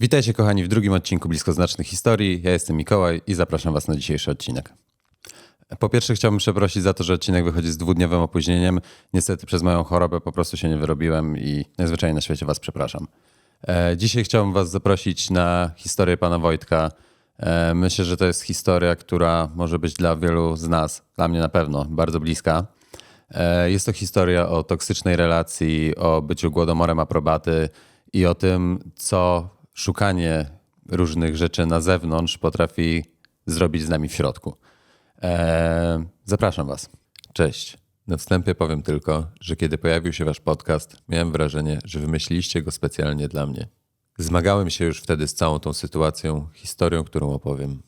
Witajcie kochani w drugim odcinku Bliskoznacznych Historii. Ja jestem Mikołaj i zapraszam was na dzisiejszy odcinek. Po pierwsze chciałbym przeprosić za to, że odcinek wychodzi z dwudniowym opóźnieniem. Niestety przez moją chorobę po prostu się nie wyrobiłem i najzwyczajniej na świecie was przepraszam. E, Dzisiaj chciałbym was zaprosić na historię pana Wojtka. E, Myślę, że to jest historia, która może być dla wielu z nas, dla mnie na pewno, bardzo bliska. E, Jest to historia o toksycznej relacji, o byciu głodomorem aprobaty i o tym, co szukanie różnych rzeczy na zewnątrz potrafi zrobić z nami w środku. E, Zapraszam Was. Cześć. Na wstępie powiem tylko, że kiedy pojawił się Wasz podcast, miałem wrażenie, że wymyśliliście go specjalnie dla mnie. Zmagałem się już wtedy z całą tą sytuacją, historią, którą opowiem.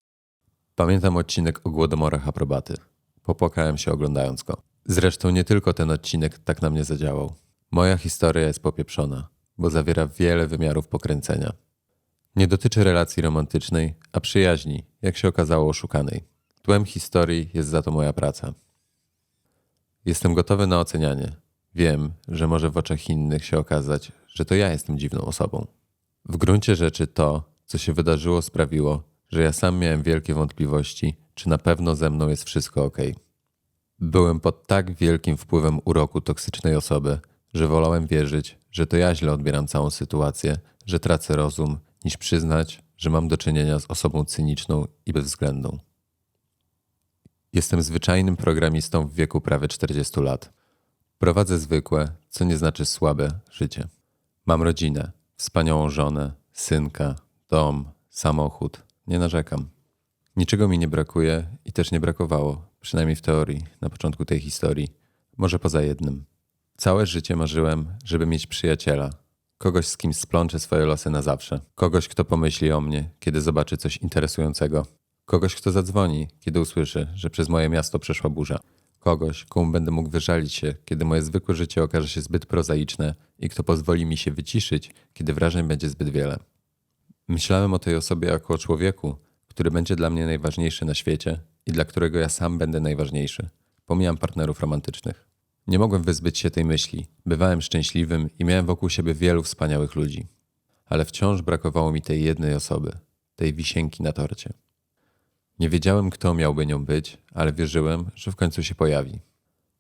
Pamiętam odcinek o głodomorach aprobaty. Popłakałem się oglądając go. Zresztą nie tylko ten odcinek tak na mnie zadziałał. Moja historia jest popieprzona, bo zawiera wiele wymiarów pokręcenia. Nie dotyczy relacji romantycznej, a przyjaźni, jak się okazało oszukanej. Tłem historii jest za to moja praca. Jestem gotowy na ocenianie. Wiem, że może w oczach innych się okazać, że to ja jestem dziwną osobą. W gruncie rzeczy to, co się wydarzyło, sprawiło, że ja sam miałem wielkie wątpliwości, czy na pewno ze mną jest wszystko ok. Byłem pod tak wielkim wpływem uroku toksycznej osoby, że wolałem wierzyć, że to ja źle odbieram całą sytuację, że tracę rozum, niż przyznać, że mam do czynienia z osobą cyniczną i bezwzględną. Jestem zwyczajnym programistą w wieku prawie 40 lat. Prowadzę zwykłe, co nie znaczy słabe, życie. Mam rodzinę, wspaniałą żonę, synka, dom, samochód. Nie narzekam. Niczego mi nie brakuje i też nie brakowało, przynajmniej w teorii, na początku tej historii, może poza jednym. Całe życie marzyłem, żeby mieć przyjaciela, kogoś z kim splączę swoje losy na zawsze, kogoś, kto pomyśli o mnie, kiedy zobaczy coś interesującego, kogoś, kto zadzwoni, kiedy usłyszy, że przez moje miasto przeszła burza, kogoś, komu będę mógł wyżalić się, kiedy moje zwykłe życie okaże się zbyt prozaiczne i kto pozwoli mi się wyciszyć, kiedy wrażeń będzie zbyt wiele. Myślałem o tej osobie jako o człowieku, który będzie dla mnie najważniejszy na świecie i dla którego ja sam będę najważniejszy. Pomijam partnerów romantycznych. Nie mogłem wyzbyć się tej myśli. Bywałem szczęśliwym i miałem wokół siebie wielu wspaniałych ludzi. Ale wciąż brakowało mi tej jednej osoby, tej wisienki na torcie. Nie wiedziałem, kto miałby nią być, ale wierzyłem, że w końcu się pojawi.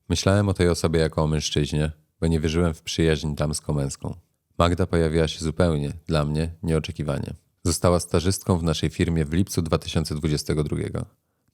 Myślałem o tej osobie jako o mężczyźnie, bo nie wierzyłem w przyjaźń damsko-męską. Magda pojawiła się zupełnie, dla mnie, nieoczekiwanie. Została stażystką w naszej firmie w lipcu 2022.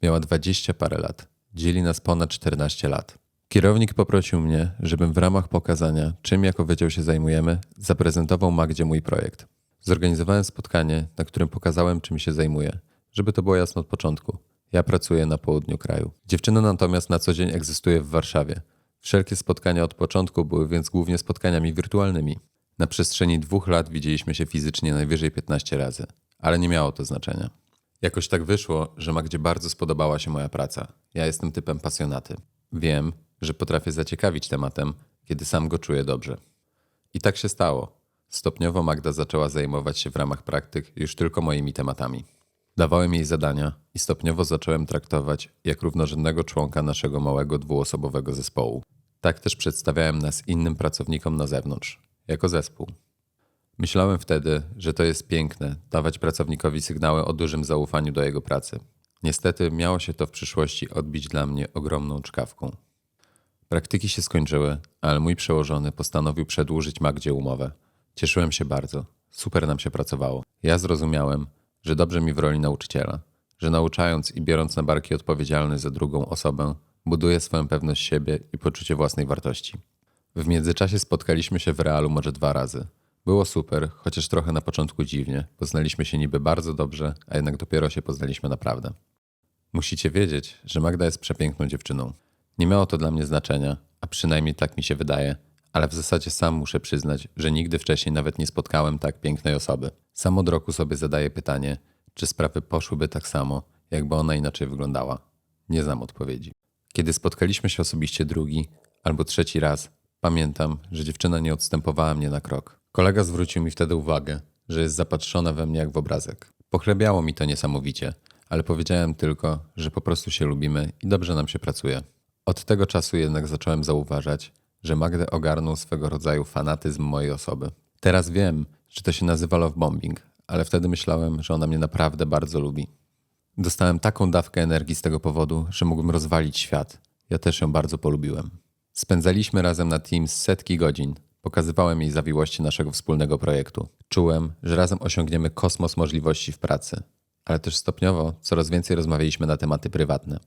Miała 20 parę lat. Dzieli nas ponad 14 lat. Kierownik poprosił mnie, żebym w ramach pokazania, czym jako wydział się zajmujemy, zaprezentował Magdzie mój projekt. Zorganizowałem spotkanie, na którym pokazałem, czym się zajmuję, żeby to było jasno od początku. Ja pracuję na południu kraju. Dziewczyna natomiast na co dzień egzystuje w Warszawie. Wszelkie spotkania od początku były więc głównie spotkaniami wirtualnymi. Na przestrzeni dwóch lat widzieliśmy się fizycznie najwyżej 15 razy, ale nie miało to znaczenia. Jakoś tak wyszło, że Magdzie bardzo spodobała się moja praca. Ja jestem typem pasjonaty. Wiem, że potrafię zaciekawić tematem, kiedy sam go czuję dobrze. I tak się stało. Stopniowo Magda zaczęła zajmować się w ramach praktyk już tylko moimi tematami. Dawałem jej zadania i stopniowo zacząłem traktować jak równorzędnego członka naszego małego dwuosobowego zespołu. Tak też przedstawiałem nas innym pracownikom na zewnątrz, jako zespół. Myślałem wtedy, że to jest piękne dawać pracownikowi sygnały o dużym zaufaniu do jego pracy. Niestety miało się to w przyszłości odbić dla mnie ogromną czkawką. Praktyki się skończyły, ale mój przełożony postanowił przedłużyć Magdzie umowę. Cieszyłem się bardzo. Super nam się pracowało. Ja zrozumiałem, że dobrze mi w roli nauczyciela, że nauczając i biorąc na barki odpowiedzialność za drugą osobę, buduję swoją pewność siebie i poczucie własnej wartości. W międzyczasie spotkaliśmy się w realu może dwa razy. Było super, chociaż trochę na początku dziwnie. Poznaliśmy się niby bardzo dobrze, a jednak dopiero się poznaliśmy naprawdę. Musicie wiedzieć, że Magda jest przepiękną dziewczyną. Nie miało to dla mnie znaczenia, a przynajmniej tak mi się wydaje, ale w zasadzie sam muszę przyznać, że nigdy wcześniej nawet nie spotkałem tak pięknej osoby. Sam od roku sobie zadaję pytanie, czy sprawy poszłyby tak samo, jakby ona inaczej wyglądała. Nie znam odpowiedzi. Kiedy spotkaliśmy się osobiście drugi albo trzeci raz, pamiętam, że dziewczyna nie odstępowała mnie na krok. Kolega zwrócił mi wtedy uwagę, że jest zapatrzona we mnie jak w obrazek. Pochlebiało mi to niesamowicie, ale powiedziałem tylko, że po prostu się lubimy i dobrze nam się pracuje. Od tego czasu jednak zacząłem zauważać, że Magdę ogarnął swego rodzaju fanatyzm mojej osoby. Teraz wiem, że to się nazywa love bombing, ale wtedy myślałem, że ona mnie naprawdę bardzo lubi. Dostałem taką dawkę energii z tego powodu, że mógłbym rozwalić świat. Ja też ją bardzo polubiłem. Spędzaliśmy razem na Teams setki godzin. Pokazywałem jej zawiłości naszego wspólnego projektu. Czułem, że razem osiągniemy kosmos możliwości w pracy. Ale też stopniowo coraz więcej rozmawialiśmy na tematy prywatne.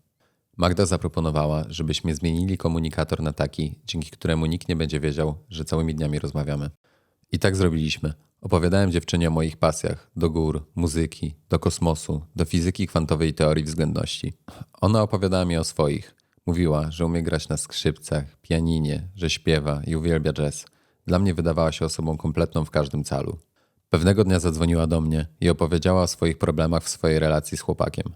Magda zaproponowała, żebyśmy zmienili komunikator na taki, dzięki któremu nikt nie będzie wiedział, że całymi dniami rozmawiamy. I tak zrobiliśmy. Opowiadałem dziewczynie o moich pasjach do gór, muzyki, do kosmosu, do fizyki kwantowej i teorii względności. Ona opowiadała mi o swoich. Mówiła, że umie grać na skrzypcach, pianinie, że śpiewa i uwielbia jazz. Dla mnie wydawała się osobą kompletną w każdym calu. Pewnego dnia zadzwoniła do mnie i opowiedziała o swoich problemach w swojej relacji z chłopakiem.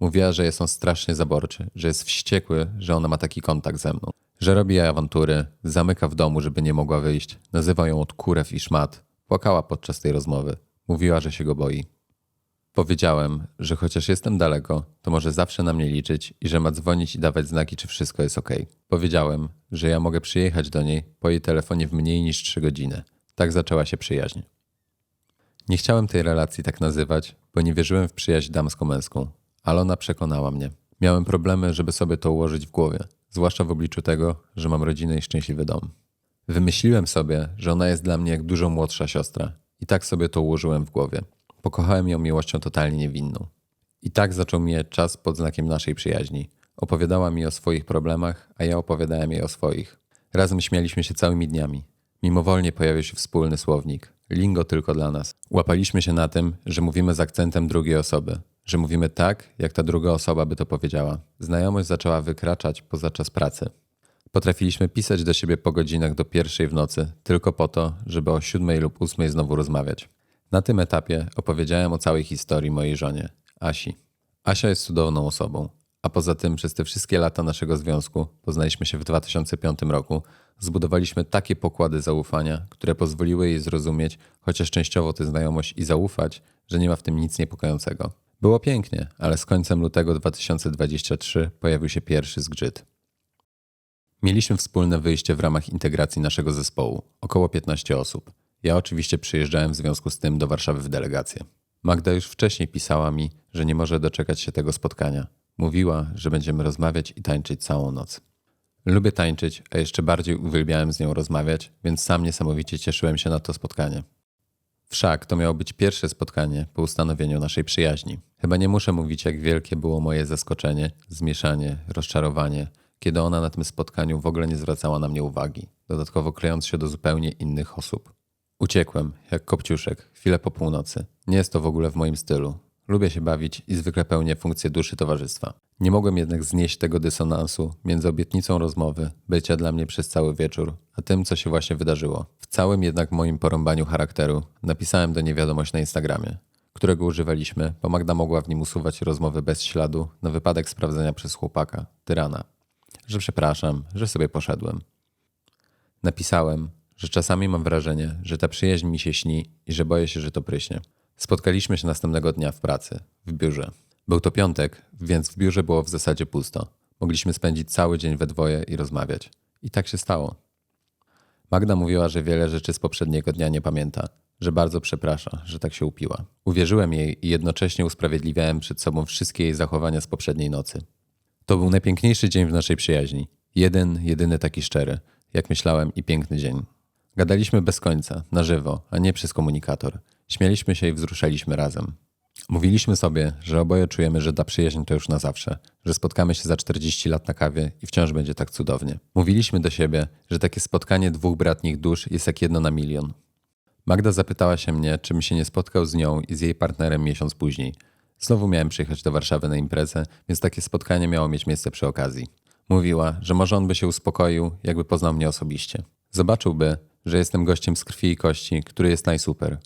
Mówiła, że jest on strasznie zaborczy, że jest wściekły, że ona ma taki kontakt ze mną. Że robi jej awantury, zamyka w domu, żeby nie mogła wyjść, nazywa ją od kurew i szmat. Płakała podczas tej rozmowy. Mówiła, że się go boi. Powiedziałem, że chociaż jestem daleko, to może zawsze na mnie liczyć i że ma dzwonić i dawać znaki, czy wszystko jest ok. Powiedziałem, że ja mogę przyjechać do niej po jej telefonie w mniej niż 3 godziny. Tak zaczęła się przyjaźń. Nie chciałem tej relacji tak nazywać, bo nie wierzyłem w przyjaźń damsko-męską, ale ona przekonała mnie. Miałem problemy, żeby sobie to ułożyć w głowie, zwłaszcza w obliczu tego, że mam rodzinę i szczęśliwy dom. Wymyśliłem sobie, że ona jest dla mnie jak dużo młodsza siostra i tak sobie to ułożyłem w głowie. Pokochałem ją miłością totalnie niewinną. I tak zaczął mijać czas pod znakiem naszej przyjaźni. Opowiadała mi o swoich problemach, a ja opowiadałem jej o swoich. Razem śmialiśmy się całymi dniami. Mimowolnie pojawił się wspólny słownik. Lingo tylko dla nas. Łapaliśmy się na tym, że mówimy z akcentem drugiej osoby. Że mówimy tak, jak ta druga osoba by to powiedziała. Znajomość zaczęła wykraczać poza czas pracy. Potrafiliśmy pisać do siebie po godzinach do pierwszej w nocy, tylko po to, żeby o siódmej lub ósmej znowu rozmawiać. Na tym etapie opowiedziałem o całej historii mojej żonie, Asi. Asia jest cudowną osobą, a poza tym przez te wszystkie lata naszego związku, poznaliśmy się w 2005 roku, zbudowaliśmy takie pokłady zaufania, które pozwoliły jej zrozumieć, chociaż częściowo tę znajomość i zaufać, że nie ma w tym nic niepokojącego. Było pięknie, ale z końcem lutego 2023 pojawił się pierwszy zgrzyt. Mieliśmy wspólne wyjście w ramach integracji naszego zespołu, około 15 osób. Ja oczywiście przyjeżdżałem w związku z tym do Warszawy w delegację. Magda już wcześniej pisała mi, że nie może doczekać się tego spotkania. Mówiła, że będziemy rozmawiać i tańczyć całą noc. Lubię tańczyć, a jeszcze bardziej uwielbiałem z nią rozmawiać, więc sam niesamowicie cieszyłem się na to spotkanie. Wszak to miało być pierwsze spotkanie po ustanowieniu naszej przyjaźni. Chyba nie muszę mówić, jak wielkie było moje zaskoczenie, zmieszanie, rozczarowanie, kiedy ona na tym spotkaniu w ogóle nie zwracała na mnie uwagi, dodatkowo klejąc się do zupełnie innych osób. Uciekłem, jak kopciuszek, chwilę po północy. Nie jest to w ogóle w moim stylu. Lubię się bawić i zwykle pełnię funkcję duszy towarzystwa. Nie mogłem jednak znieść tego dysonansu między obietnicą rozmowy, bycia dla mnie przez cały wieczór, a tym, co się właśnie wydarzyło. W całym jednak moim porąbaniu charakteru napisałem do niej wiadomość na Instagramie, którego używaliśmy, bo Magda mogła w nim usuwać rozmowy bez śladu na wypadek sprawdzenia przez chłopaka, tyrana. Że przepraszam, że sobie poszedłem. Napisałem, że czasami mam wrażenie, że ta przyjaźń mi się śni i że boję się, że to pryśnie. Spotkaliśmy się następnego dnia w pracy, w biurze. Był to piątek, więc w biurze było w zasadzie pusto. Mogliśmy spędzić cały dzień we dwoje i rozmawiać. I tak się stało. Magda mówiła, że wiele rzeczy z poprzedniego dnia nie pamięta, że bardzo przeprasza, że tak się upiła. Uwierzyłem jej i jednocześnie usprawiedliwiałem przed sobą wszystkie jej zachowania z poprzedniej nocy. To był najpiękniejszy dzień w naszej przyjaźni. Jeden, jedyny taki szczery, jak myślałem, i piękny dzień. Gadaliśmy bez końca, na żywo, a nie przez komunikator. Śmieliśmy się i wzruszaliśmy razem. Mówiliśmy sobie, że oboje czujemy, że ta przyjaźń to już na zawsze, że spotkamy się za 40 lat na kawie i wciąż będzie tak cudownie. Mówiliśmy do siebie, że takie spotkanie dwóch bratnich dusz jest jak jedno na milion. Magda zapytała się mnie, czym się nie spotkał z nią i z jej partnerem miesiąc później. Znowu miałem przyjechać do Warszawy na imprezę, więc takie spotkanie miało mieć miejsce przy okazji. Mówiła, że może on by się uspokoił, jakby poznał mnie osobiście. Zobaczyłby, że jestem gościem z krwi i kości, który jest najsuper.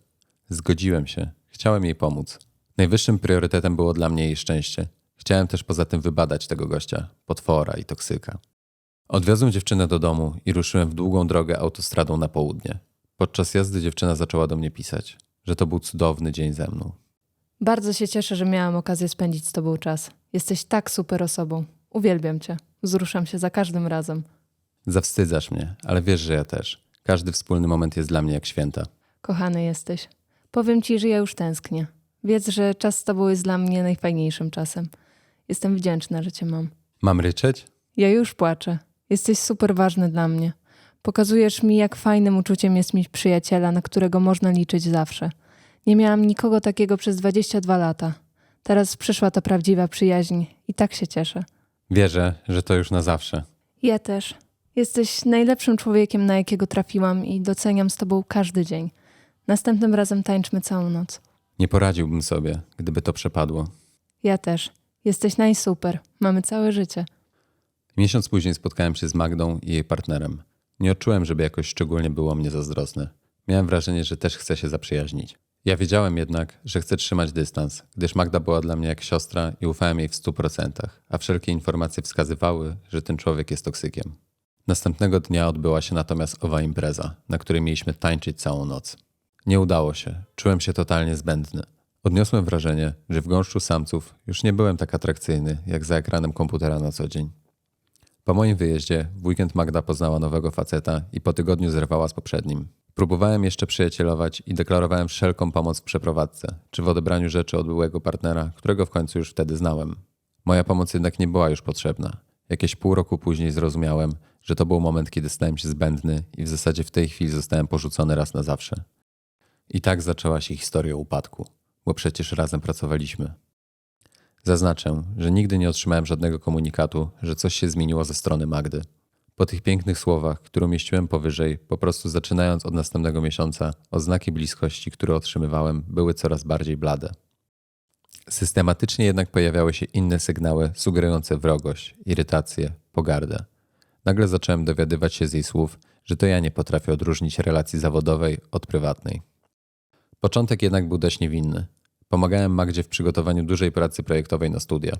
Zgodziłem się. Chciałem jej pomóc. Najwyższym priorytetem było dla mnie jej szczęście. Chciałem też poza tym wybadać tego gościa, potwora i toksyka. Odwiozłem dziewczynę do domu i ruszyłem w długą drogę autostradą na południe. Podczas jazdy dziewczyna zaczęła do mnie pisać, że to był cudowny dzień ze mną. Bardzo się cieszę, że miałam okazję spędzić z tobą czas. Jesteś tak super osobą. Uwielbiam cię. Wzruszam się za każdym razem. Zawstydzasz mnie, ale wiesz, że ja też. Każdy wspólny moment jest dla mnie jak święta. Kochany jesteś. Powiem ci, że ja już tęsknię. Wiedz, że czas z tobą jest dla mnie najfajniejszym czasem. Jestem wdzięczna, że cię mam. Mam ryczeć? Ja już płaczę. Jesteś super ważny dla mnie. Pokazujesz mi, jak fajnym uczuciem jest mieć przyjaciela, na którego można liczyć zawsze. Nie miałam nikogo takiego przez 22 lata. Teraz przyszła ta prawdziwa przyjaźń i tak się cieszę. Wierzę, że to już na zawsze. Ja też. Jesteś najlepszym człowiekiem, na jakiego trafiłam i doceniam z tobą każdy dzień. Następnym razem tańczmy całą noc. Nie poradziłbym sobie, gdyby to przepadło. Ja też. Jesteś najsuper. Mamy całe życie. Miesiąc później spotkałem się z Magdą i jej partnerem. Nie odczułem, żeby jakoś szczególnie było mnie zazdrosny. Miałem wrażenie, że też chce się zaprzyjaźnić. Ja wiedziałem jednak, że chcę trzymać dystans, gdyż Magda była dla mnie jak siostra i ufałem jej w stu procentach, a wszelkie informacje wskazywały, że ten człowiek jest toksykiem. Następnego dnia odbyła się natomiast owa impreza, na której mieliśmy tańczyć całą noc. Nie udało się, czułem się totalnie zbędny. Odniosłem wrażenie, że w gąszczu samców już nie byłem tak atrakcyjny jak za ekranem komputera na co dzień. Po moim wyjeździe w weekend Magda poznała nowego faceta i po tygodniu zerwała z poprzednim. Próbowałem jeszcze przyjacielować i deklarowałem wszelką pomoc w przeprowadzce czy w odebraniu rzeczy od byłego partnera, którego w końcu już wtedy znałem. Moja pomoc jednak nie była już potrzebna. Jakieś pół roku później zrozumiałem, że to był moment, kiedy stałem się zbędny i w zasadzie w tej chwili zostałem porzucony raz na zawsze. I tak zaczęła się historia upadku, bo przecież razem pracowaliśmy. Zaznaczę, że nigdy nie otrzymałem żadnego komunikatu, że coś się zmieniło ze strony Magdy. Po tych pięknych słowach, które umieściłem powyżej, po prostu zaczynając od następnego miesiąca, oznaki bliskości, które otrzymywałem, były coraz bardziej blade. Systematycznie jednak pojawiały się inne sygnały sugerujące wrogość, irytację, pogardę. Nagle zacząłem dowiadywać się z jej słów, że to ja nie potrafię odróżnić relacji zawodowej od prywatnej. Początek jednak był dość niewinny. Pomagałem Magdzie w przygotowaniu dużej pracy projektowej na studia.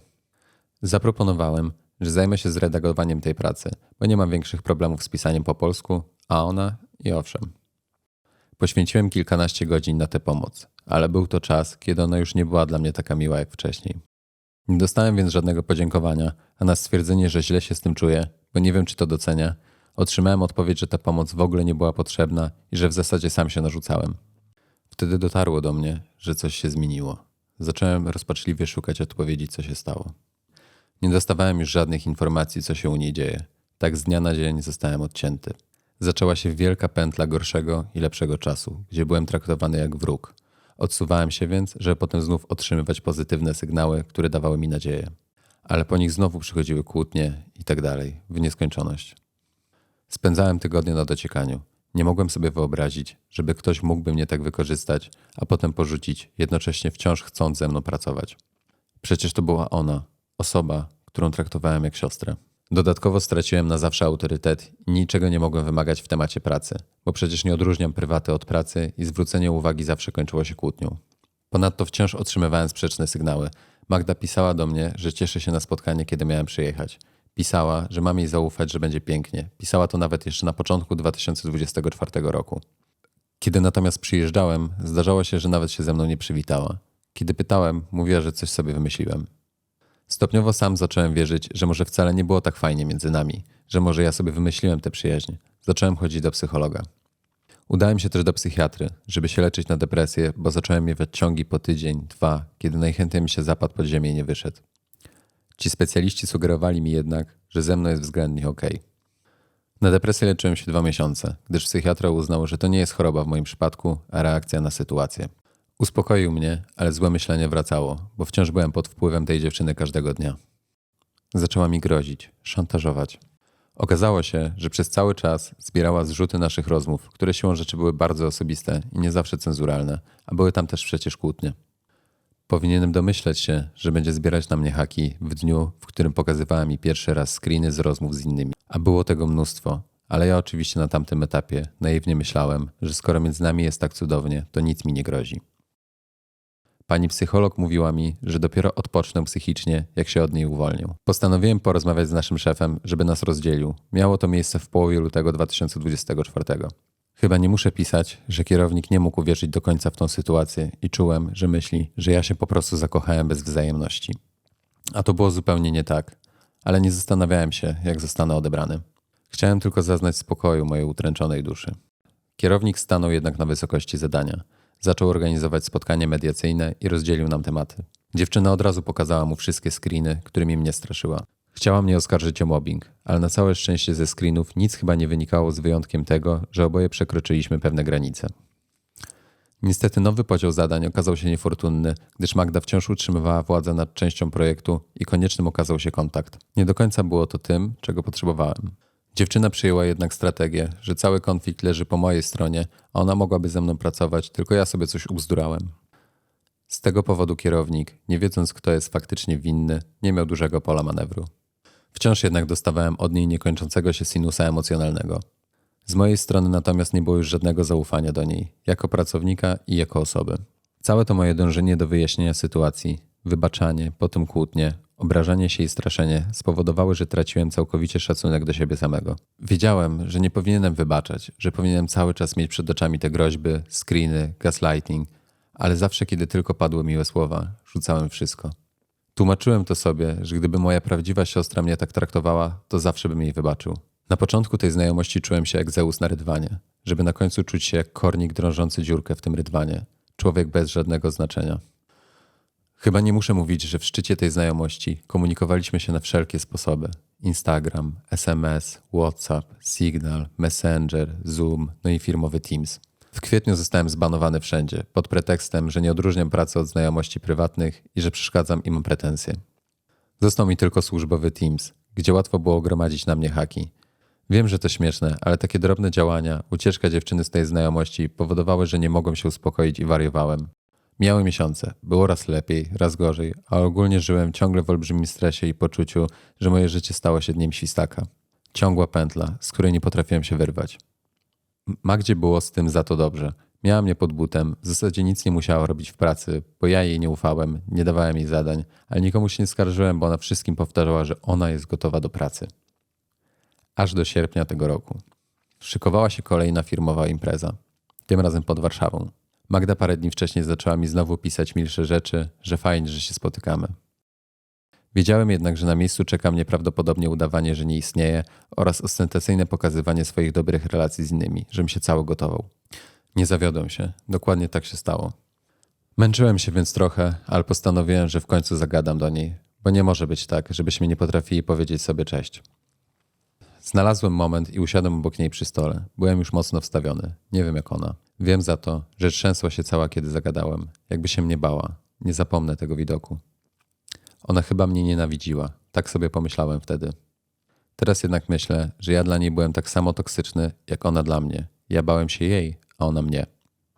Zaproponowałem, że zajmę się zredagowaniem tej pracy, bo nie mam większych problemów z pisaniem po polsku, a ona i owszem. Poświęciłem kilkanaście godzin na tę pomoc, ale był to czas, kiedy ona już nie była dla mnie taka miła jak wcześniej. Nie dostałem więc żadnego podziękowania, a na stwierdzenie, że źle się z tym czuję, bo nie wiem czy to docenia, otrzymałem odpowiedź, że ta pomoc w ogóle nie była potrzebna i że w zasadzie sam się narzucałem. Wtedy dotarło do mnie, że coś się zmieniło. Zacząłem rozpaczliwie szukać odpowiedzi, co się stało. Nie dostawałem już żadnych informacji, co się u niej dzieje. Tak z dnia na dzień zostałem odcięty. Zaczęła się wielka pętla gorszego i lepszego czasu, gdzie byłem traktowany jak wróg. Odsuwałem się więc, żeby potem znów otrzymywać pozytywne sygnały, które dawały mi nadzieję. Ale po nich znowu przychodziły kłótnie i tak dalej, w nieskończoność. Spędzałem tygodnie na dociekaniu. Nie mogłem sobie wyobrazić, żeby ktoś mógłby mnie tak wykorzystać, a potem porzucić, jednocześnie wciąż chcąc ze mną pracować. Przecież to była ona, osoba, którą traktowałem jak siostrę. Dodatkowo straciłem na zawsze autorytet i niczego nie mogłem wymagać w temacie pracy, bo przecież nie odróżniam prywaty od pracy i zwrócenie uwagi zawsze kończyło się kłótnią. Ponadto wciąż otrzymywałem sprzeczne sygnały. Magda pisała do mnie, że cieszy się na spotkanie, kiedy miałem przyjechać. Pisała, że mam jej zaufać, że będzie pięknie. Pisała to nawet jeszcze na początku 2024 roku. Kiedy natomiast przyjeżdżałem, zdarzało się, że nawet się ze mną nie przywitała. Kiedy pytałem, mówiła, że coś sobie wymyśliłem. Stopniowo sam zacząłem wierzyć, że może wcale nie było tak fajnie między nami, że może ja sobie wymyśliłem tę przyjaźń. Zacząłem chodzić do psychologa. Udałem się też do psychiatry, żeby się leczyć na depresję, bo zacząłem miewać ciągi po tydzień, dwa, kiedy najchętniej mi się zapadł pod ziemię i nie wyszedł. Ci specjaliści sugerowali mi jednak, że ze mną jest względnie ok. Na depresję leczyłem się dwa miesiące, gdyż psychiatra uznał, że to nie jest choroba w moim przypadku, a reakcja na sytuację. Uspokoił mnie, ale złe myślenie wracało, bo wciąż byłem pod wpływem tej dziewczyny każdego dnia. Zaczęła mi grozić, szantażować. Okazało się, że przez cały czas zbierała zrzuty naszych rozmów, które siłą rzeczy były bardzo osobiste i nie zawsze cenzuralne, a były tam też przecież kłótnie. Powinienem domyśleć się, że będzie zbierać na mnie haki w dniu, w którym pokazywała mi pierwszy raz screeny z rozmów z innymi. A było tego mnóstwo, ale ja oczywiście na tamtym etapie naiwnie myślałem, że skoro między nami jest tak cudownie, to nic mi nie grozi. Pani psycholog mówiła mi, że dopiero odpocznę psychicznie, jak się od niej uwolnię. Postanowiłem porozmawiać z naszym szefem, żeby nas rozdzielił. Miało to miejsce w połowie lutego 2024. Chyba nie muszę pisać, że kierownik nie mógł uwierzyć do końca w tą sytuację i czułem, że myśli, że ja się po prostu zakochałem bez wzajemności. A to było zupełnie nie tak, ale nie zastanawiałem się, jak zostanę odebrany. Chciałem tylko zaznać spokoju mojej utręczonej duszy. Kierownik stanął jednak na wysokości zadania. Zaczął organizować spotkania mediacyjne i rozdzielił nam tematy. Dziewczyna od razu pokazała mu wszystkie screeny, którymi mnie straszyła. Chciała mnie oskarżyć o mobbing, ale na całe szczęście ze screenów nic chyba nie wynikało z wyjątkiem tego, że oboje przekroczyliśmy pewne granice. Niestety nowy podział zadań okazał się niefortunny, gdyż Magda wciąż utrzymywała władzę nad częścią projektu i koniecznym okazał się kontakt. Nie do końca było to tym, czego potrzebowałem. Dziewczyna przyjęła jednak strategię, że cały konflikt leży po mojej stronie, a ona mogłaby ze mną pracować, tylko ja sobie coś ubzdurałem. Z tego powodu kierownik, nie wiedząc kto jest faktycznie winny, nie miał dużego pola manewru. Wciąż jednak dostawałem od niej niekończącego się sinusa emocjonalnego. Z mojej strony natomiast nie było już żadnego zaufania do niej, jako pracownika i jako osoby. Całe to moje dążenie do wyjaśnienia sytuacji, wybaczanie, potem kłótnie, obrażanie się i straszenie spowodowały, że traciłem całkowicie szacunek do siebie samego. Wiedziałem, że nie powinienem wybaczać, że powinienem cały czas mieć przed oczami te groźby, screeny, gaslighting, ale zawsze, kiedy tylko padły miłe słowa, rzucałem wszystko. Tłumaczyłem to sobie, że gdyby moja prawdziwa siostra mnie tak traktowała, to zawsze bym jej wybaczył. Na początku tej znajomości czułem się jak Zeus na rydwanie, żeby na końcu czuć się jak kornik drążący dziurkę w tym rydwanie. Człowiek bez żadnego znaczenia. Chyba nie muszę mówić, że w szczycie tej znajomości komunikowaliśmy się na wszelkie sposoby. Instagram, SMS, WhatsApp, Signal, Messenger, Zoom, no i firmowy Teams. W kwietniu zostałem zbanowany wszędzie, pod pretekstem, że nie odróżniam pracy od znajomości prywatnych i że przeszkadzam i mam pretensje. Został mi tylko służbowy Teams, gdzie łatwo było gromadzić na mnie haki. Wiem, że to śmieszne, ale takie drobne działania, ucieczka dziewczyny z tej znajomości powodowały, że nie mogłem się uspokoić i wariowałem. Miały miesiące, było raz lepiej, raz gorzej, a ogólnie żyłem ciągle w olbrzymim stresie i poczuciu, że moje życie stało się dniem świstaka. Ciągła pętla, z której nie potrafiłem się wyrwać. Magdzie było z tym za to dobrze. Miała mnie pod butem, w zasadzie nic nie musiała robić w pracy, bo ja jej nie ufałem, nie dawałem jej zadań, ale nikomu się nie skarżyłem, bo ona wszystkim powtarzała, że ona jest gotowa do pracy. Aż do sierpnia tego roku. Szykowała się kolejna firmowa impreza, tym razem pod Warszawą. Magda parę dni wcześniej zaczęła mi znowu pisać milsze rzeczy, że fajnie, że się spotykamy. Wiedziałem jednak, że na miejscu czeka mnie prawdopodobnie udawanie, że nie istnieje oraz ostentacyjne pokazywanie swoich dobrych relacji z innymi, żebym się cały gotował. Nie zawiodłem się, dokładnie tak się stało. Męczyłem się więc trochę, ale postanowiłem, że w końcu zagadam do niej, bo nie może być tak, żebyśmy nie potrafili powiedzieć sobie cześć. Znalazłem moment i usiadłem obok niej przy stole. Byłem już mocno wstawiony. Nie wiem jak ona. Wiem za to, że trzęsła się cała, kiedy zagadałem. Jakby się mnie bała. Nie zapomnę tego widoku. Ona chyba mnie nienawidziła. Tak sobie pomyślałem wtedy. Teraz jednak myślę, że ja dla niej byłem tak samo toksyczny, jak ona dla mnie. Ja bałem się jej, a ona mnie.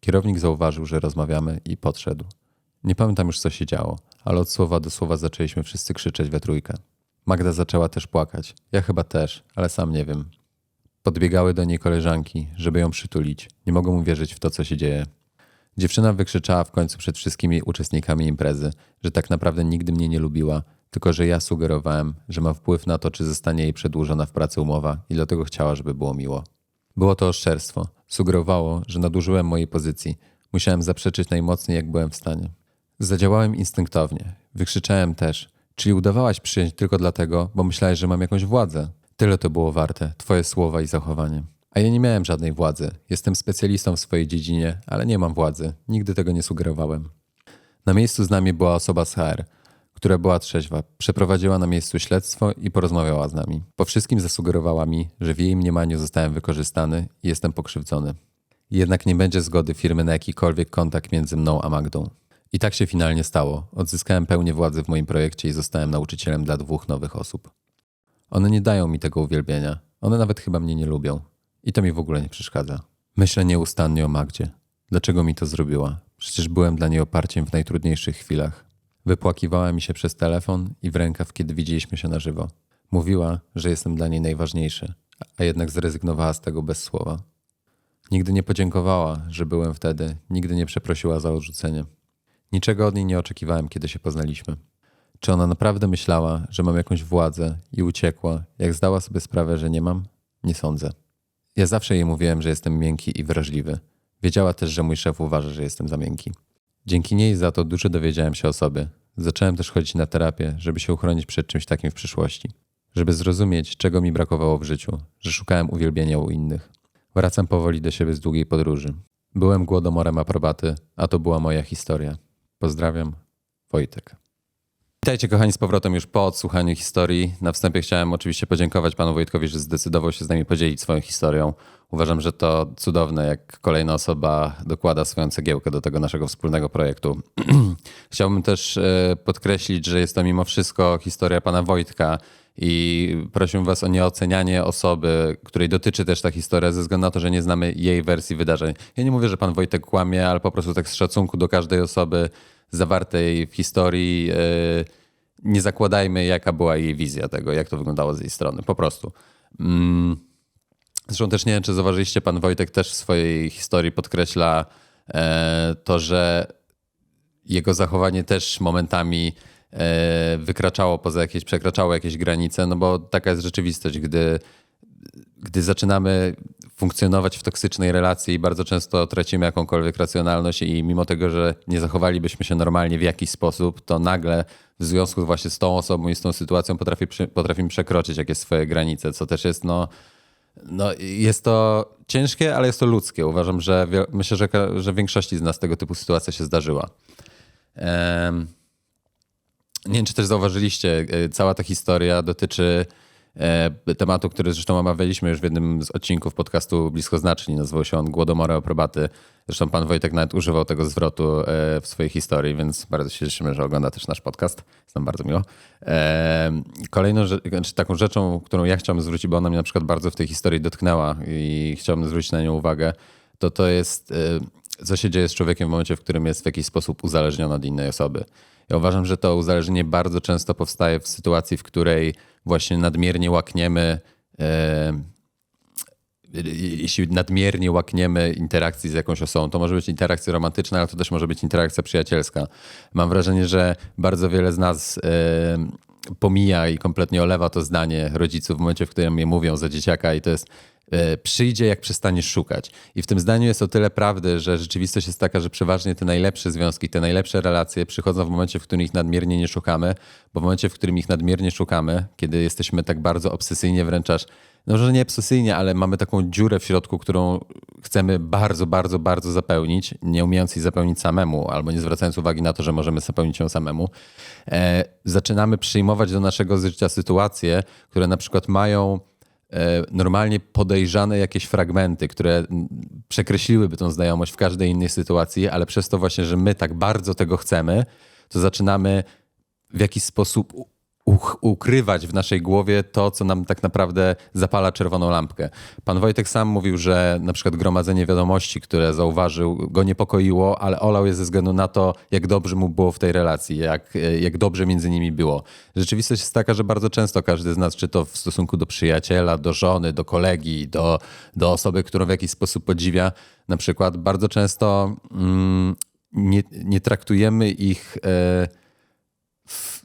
Kierownik zauważył, że rozmawiamy i podszedł. Nie pamiętam już, co się działo, ale od słowa do słowa zaczęliśmy wszyscy krzyczeć we trójkę. Magda zaczęła też płakać. Ja chyba też, ale sam nie wiem. Podbiegały do niej koleżanki, żeby ją przytulić. Nie mogą uwierzyć w to, co się dzieje. Dziewczyna wykrzyczała w końcu przed wszystkimi uczestnikami imprezy, że tak naprawdę nigdy mnie nie lubiła, tylko że ja sugerowałem, że mam wpływ na to, czy zostanie jej przedłużona w pracy umowa i dlatego chciała, żeby było miło. Było to oszczerstwo. Sugerowało, że nadużyłem mojej pozycji. Musiałem zaprzeczyć najmocniej, jak byłem w stanie. Zadziałałem instynktownie. Wykrzyczałem też. Czyli udawałaś przyjąć tylko dlatego, bo myślałeś, że mam jakąś władzę. Tyle to było warte, twoje słowa i zachowanie. A ja nie miałem żadnej władzy. Jestem specjalistą w swojej dziedzinie, ale nie mam władzy. Nigdy tego nie sugerowałem. Na miejscu z nami była osoba z HR, która była trzeźwa. Przeprowadziła na miejscu śledztwo i porozmawiała z nami. Po wszystkim zasugerowała mi, że w jej mniemaniu zostałem wykorzystany i jestem pokrzywdzony. Jednak nie będzie zgody firmy na jakikolwiek kontakt między mną a Magdą. I tak się finalnie stało. Odzyskałem pełnię władzy w moim projekcie i zostałem nauczycielem dla dwóch nowych osób. One nie dają mi tego uwielbienia. One nawet chyba mnie nie lubią. I to mi w ogóle nie przeszkadza. Myślę nieustannie o Magdzie. Dlaczego mi to zrobiła? Przecież byłem dla niej oparciem w najtrudniejszych chwilach. Wypłakiwała mi się przez telefon i w rękaw, kiedy widzieliśmy się na żywo. Mówiła, że jestem dla niej najważniejszy, a jednak zrezygnowała z tego bez słowa. Nigdy nie podziękowała, że byłem wtedy, nigdy nie przeprosiła za odrzucenie. Niczego od niej nie oczekiwałem, kiedy się poznaliśmy. Czy ona naprawdę myślała, że mam jakąś władzę i uciekła, jak zdała sobie sprawę, że nie mam? Nie sądzę. Ja zawsze jej mówiłem, że jestem miękki i wrażliwy. Wiedziała też, że mój szef uważa, że jestem za miękki. Dzięki niej za to dużo dowiedziałem się o sobie. Zacząłem też chodzić na terapię, żeby się uchronić przed czymś takim w przyszłości. Żeby zrozumieć, czego mi brakowało w życiu, że szukałem uwielbienia u innych. Wracam powoli do siebie z długiej podróży. Byłem głodomorem aprobaty, a to była moja historia. Pozdrawiam, Wojtek. Witajcie kochani z powrotem już po odsłuchaniu historii. Na wstępie chciałem oczywiście podziękować panu Wojtkowi, że zdecydował się z nami podzielić swoją historią. Uważam, że to cudowne, jak kolejna osoba dokłada swoją cegiełkę do tego naszego wspólnego projektu. Chciałbym też e, podkreślić, że jest to mimo wszystko historia pana Wojtka i prosiłbym was o nieocenianie osoby, której dotyczy też ta historia, ze względu na to, że nie znamy jej wersji wydarzeń. Ja nie mówię, że pan Wojtek kłamie, ale po prostu tak z szacunku do każdej osoby zawartej w historii yy, nie zakładajmy, jaka była jej wizja tego, jak to wyglądało z jej strony. Po prostu. Mm. Zresztą też nie wiem, czy zauważyliście, pan Wojtek też w swojej historii podkreśla e, to, że jego zachowanie też momentami e, wykraczało poza jakieś, przekraczało jakieś granice, no bo taka jest rzeczywistość, gdy, gdy zaczynamy funkcjonować w toksycznej relacji i bardzo często tracimy jakąkolwiek racjonalność i mimo tego, że nie zachowalibyśmy się normalnie w jakiś sposób, to nagle w związku właśnie z tą osobą i z tą sytuacją potrafi, potrafimy przekroczyć jakieś swoje granice, co też jest no, no jest to ciężkie, ale jest to ludzkie. Uważam, że myślę, że, że większości z nas tego typu sytuacja się zdarzyła. Um, nie wiem, czy też zauważyliście, e, cała ta historia dotyczy tematu, który zresztą omawialiśmy już w jednym z odcinków podcastu Blisko Znaczni. Nazywał się on Głodomory Aprobaty. Zresztą pan Wojtek nawet używał tego zwrotu e, w swojej historii, więc bardzo się cieszymy, że ogląda też nasz podcast. Jest nam bardzo miło. Kolejną znaczy taką rzeczą, którą ja chciałbym zwrócić, bo ona mnie na przykład bardzo w tej historii dotknęła i chciałbym zwrócić na nią uwagę, to to jest co się dzieje z człowiekiem w momencie, w którym jest w jakiś sposób uzależniony od innej osoby. Ja uważam, że to uzależnienie bardzo często powstaje w sytuacji, w której właśnie nadmiernie łakniemy, e, jeśli nadmiernie łakniemy interakcji z jakąś osobą, to może być interakcja romantyczna, ale to też może być interakcja przyjacielska. Mam wrażenie, że bardzo wiele z nas e, pomija i kompletnie olewa to zdanie rodziców w momencie, w którym je mówią za dzieciaka i to jest przyjdzie, jak przestaniesz szukać. I w tym zdaniu jest o tyle prawdy, że rzeczywistość jest taka, że przeważnie te najlepsze związki, te najlepsze relacje przychodzą w momencie, w którym ich nadmiernie nie szukamy, bo w momencie, w którym ich nadmiernie szukamy, kiedy jesteśmy tak bardzo obsesyjnie wręcz aż, no może nie obsesyjnie, ale mamy taką dziurę w środku, którą chcemy bardzo, bardzo, bardzo zapełnić, nie umiejąc jej zapełnić samemu, albo nie zwracając uwagi na to, że możemy zapełnić ją samemu, e, zaczynamy przyjmować do naszego życia sytuacje, które na przykład mają E, normalnie podejrzane jakieś fragmenty, które przekreśliłyby tą znajomość w każdej innej sytuacji, ale przez to właśnie, że my tak bardzo tego chcemy, to zaczynamy w jakiś sposób ukrywać w naszej głowie to, co nam tak naprawdę zapala czerwoną lampkę. Pan Wojtek sam mówił, że na przykład gromadzenie wiadomości, które zauważył, go niepokoiło, ale olał je ze względu na to, jak dobrze mu było w tej relacji, jak, jak dobrze między nimi było. Rzeczywistość jest taka, że bardzo często każdy z nas, czy to w stosunku do przyjaciela, do żony, do kolegi, do, do osoby, którą w jakiś sposób podziwia, na przykład bardzo często mm, nie, nie traktujemy ich... E,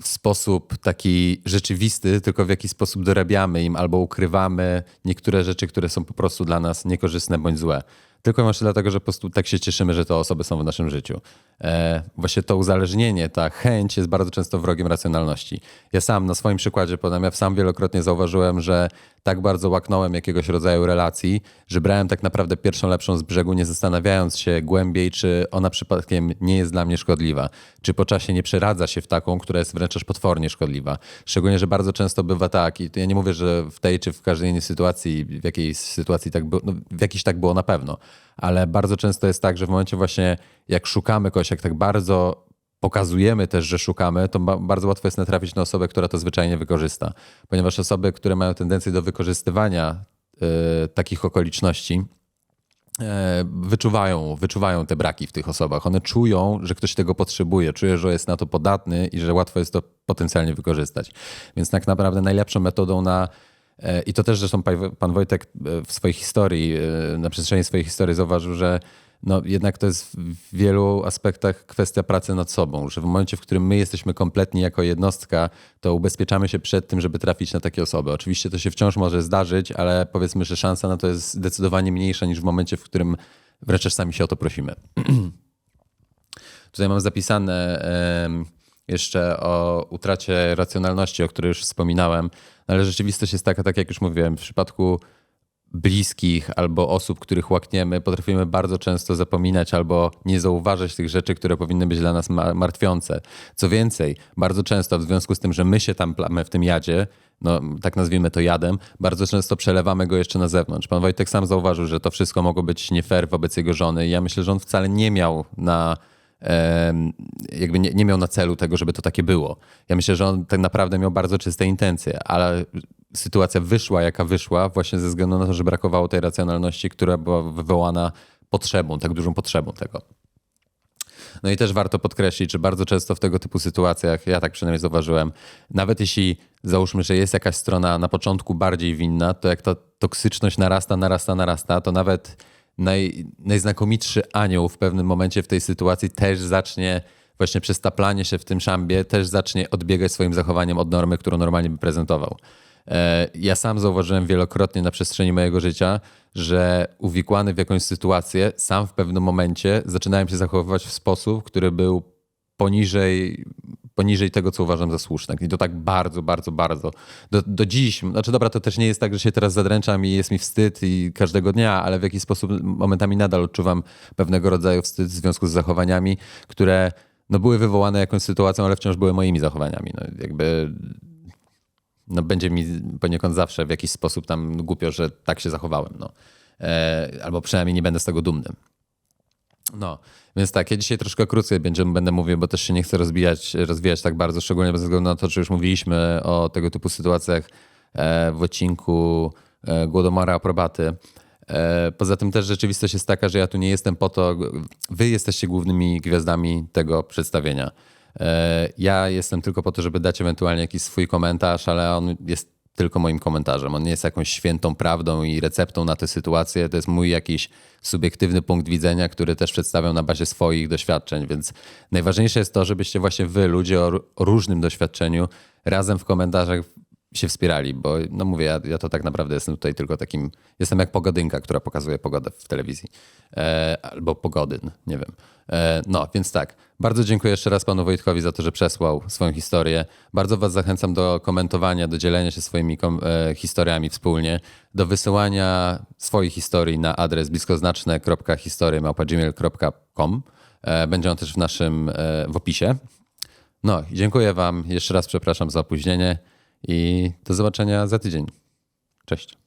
w sposób taki rzeczywisty, tylko w jakiś sposób dorabiamy im albo ukrywamy niektóre rzeczy, które są po prostu dla nas niekorzystne bądź złe. Tylko i wyłącznie dlatego, że po prostu tak się cieszymy, że te osoby są w naszym życiu. E, właśnie to uzależnienie, ta chęć jest bardzo często wrogiem racjonalności. Ja sam na swoim przykładzie podam, ja sam wielokrotnie zauważyłem, że tak bardzo łaknąłem jakiegoś rodzaju relacji, że brałem tak naprawdę pierwszą lepszą z brzegu, nie zastanawiając się głębiej, czy ona przypadkiem nie jest dla mnie szkodliwa, czy po czasie nie przeradza się w taką, która jest wręcz aż potwornie szkodliwa. Szczególnie, że bardzo często bywa tak, i ja nie mówię, że w tej czy w każdej innej sytuacji, w jakiejś sytuacji tak było, no w jakiejś tak było na pewno, ale bardzo często jest tak, że w momencie właśnie jak szukamy kogoś, jak tak bardzo pokazujemy też, że szukamy, to bardzo łatwo jest natrafić na osobę, która to zwyczajnie wykorzysta. Ponieważ osoby, które mają tendencję do wykorzystywania y, takich okoliczności, y, wyczuwają, wyczuwają te braki w tych osobach. One czują, że ktoś tego potrzebuje, czują, że jest na to podatny i że łatwo jest to potencjalnie wykorzystać. Więc tak naprawdę najlepszą metodą na e, i to też zresztą pan Wojtek w swojej historii, na przestrzeni swojej historii zauważył, że no jednak to jest w wielu aspektach kwestia pracy nad sobą, że w momencie, w którym my jesteśmy kompletni jako jednostka, to ubezpieczamy się przed tym, żeby trafić na takie osoby. Oczywiście to się wciąż może zdarzyć, ale powiedzmy, że szansa na to jest zdecydowanie mniejsza niż w momencie, w którym wręcz sami się o to prosimy. Tutaj mam zapisane jeszcze o utracie racjonalności, o której już wspominałem, ale rzeczywistość jest taka, tak jak już mówiłem, w przypadku bliskich albo osób, których łakniemy, potrafimy bardzo często zapominać albo nie zauważać tych rzeczy, które powinny być dla nas ma- martwiące. Co więcej, bardzo często w związku z tym, że my się tam plamy w tym jadzie, no tak nazwijmy to jadem, bardzo często przelewamy go jeszcze na zewnątrz. Pan Wojtek sam zauważył, że to wszystko mogło być nie fair wobec jego żony ja myślę, że on wcale nie miał na jakby nie, nie miał na celu tego, żeby to takie było. Ja myślę, że on tak naprawdę miał bardzo czyste intencje, ale sytuacja wyszła jaka wyszła właśnie ze względu na to, że brakowało tej racjonalności, która była wywołana potrzebą, tak dużą potrzebą tego. No i też warto podkreślić, że bardzo często w tego typu sytuacjach, ja tak przynajmniej zauważyłem, nawet jeśli załóżmy, że jest jakaś strona na początku bardziej winna, to jak ta toksyczność narasta, narasta, narasta, to nawet naj, najznakomitszy anioł w pewnym momencie w tej sytuacji też zacznie właśnie przez taplanie się w tym szambie, też zacznie odbiegać swoim zachowaniem od normy, którą normalnie by prezentował. E, Ja sam zauważyłem wielokrotnie na przestrzeni mojego życia, że uwikłany w jakąś sytuację, sam w pewnym momencie zaczynałem się zachowywać w sposób, który był poniżej, poniżej tego, co uważam za słuszne. I to tak bardzo, bardzo, bardzo. Do, do dziś, znaczy dobra, to też nie jest tak, że się teraz zadręczam i jest mi wstyd i każdego dnia, ale w jakiś sposób momentami nadal odczuwam pewnego rodzaju wstyd w związku z zachowaniami, które no, były wywołane jakąś sytuacją, ale wciąż były moimi zachowaniami. No, jakby no będzie mi poniekąd zawsze w jakiś sposób tam głupio, że tak się zachowałem. No. E, albo przynajmniej nie będę z tego dumny. No, więc tak, ja dzisiaj troszkę krócej będę, będę mówił, bo też się nie chcę rozbijać, rozwijać tak bardzo, szczególnie bez względu na to, że już mówiliśmy o tego typu sytuacjach e, w odcinku e, Głodomora Aprobaty. Poza tym też rzeczywistość jest taka, że ja tu nie jestem po to, wy jesteście głównymi gwiazdami tego przedstawienia. E, Ja jestem tylko po to, żeby dać ewentualnie jakiś swój komentarz, ale on jest tylko moim komentarzem. On nie jest jakąś świętą prawdą i receptą na tę sytuację. To jest mój jakiś subiektywny punkt widzenia, który też przedstawiam na bazie swoich doświadczeń. Więc najważniejsze jest to, żebyście właśnie wy, ludzie o, o różnym doświadczeniu, razem w komentarzach się wspierali, bo no mówię, ja, ja to tak naprawdę jestem tutaj tylko takim, jestem jak pogodynka, która pokazuje pogodę w telewizji. E, albo pogodyn, nie wiem. E, no, więc tak. Bardzo dziękuję jeszcze raz panu Wojtkowi za to, że przesłał swoją historię. Bardzo was zachęcam do komentowania, do dzielenia się swoimi e, historiami wspólnie, do wysyłania swoich historii na adres bliskoznaczne.historie.gmail.com. E, będzie on też w naszym, e, w opisie. No, dziękuję wam. Jeszcze raz przepraszam za opóźnienie i do zobaczenia za tydzień. Cześć.